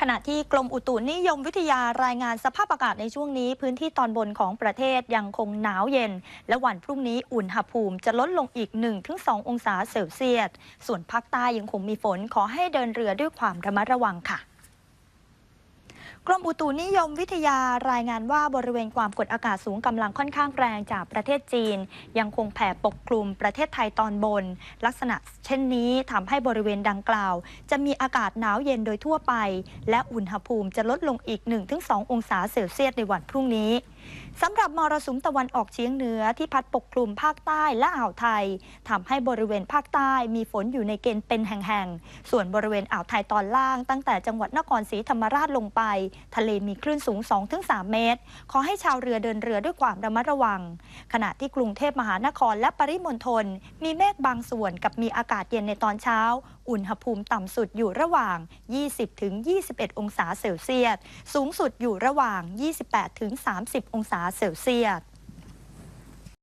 ขณะที่กรมอุตุนิยมวิทยารายงานสภาพอากาศในช่วงนี้ พื้นที่ตอนบนของประเทศยังคงหนาวเย็น และวันพรุ่งนี้อุณหภูมิจะลดลงอีก 1-2 องศาเซลเซียส ส่วนภาคใต้ยังคงมีฝนขอให้เดินเรือด้วยความระมัดระวังค่ะ กรมอุตุนิยมวิทยารายงานว่าบริเวณความกดอากาศสูงกำลังค่อนข้างแรงจากประเทศจีน ยังคงแผ่ปกคลุมประเทศไทยตอนบน ลักษณะเช่นนี้ทำให้บริเวณดังกล่าว จะมีอากาศหนาวเย็นโดยทั่วไป และอุณหภูมิจะลดลงอีก 1-2 องศาเซลเซียสในวันพรุ่งนี้ สำหรับมรสุมตะวันออกเฉียงเหนือที่พัดปกคลุมภาคใต้และอ่าวไทยทำให้บริเวณภาคใต้มีฝนอยู่ในเกณฑ์เป็นแห่งๆ ส่วนบริเวณอ่าวไทยตอนล่าง ตั้งแต่จังหวัดนครศรีธรรมราชลงไป ทะเลมีคลื่นสูง 2-3 เมตร ขอให้ชาวเรือเดินเรือด้วยความระมัดระวัง ขณะที่กรุงเทพมหานครและปริมณฑลมีเมฆบางส่วนกับมีอากาศเย็นในตอนเช้า อุณหภูมิต่ำสุดอยู่ระหว่าง 20-21 องศาเซลเซียส สูงสุดอยู่ระหว่าง 28-30องศาเซลเซียส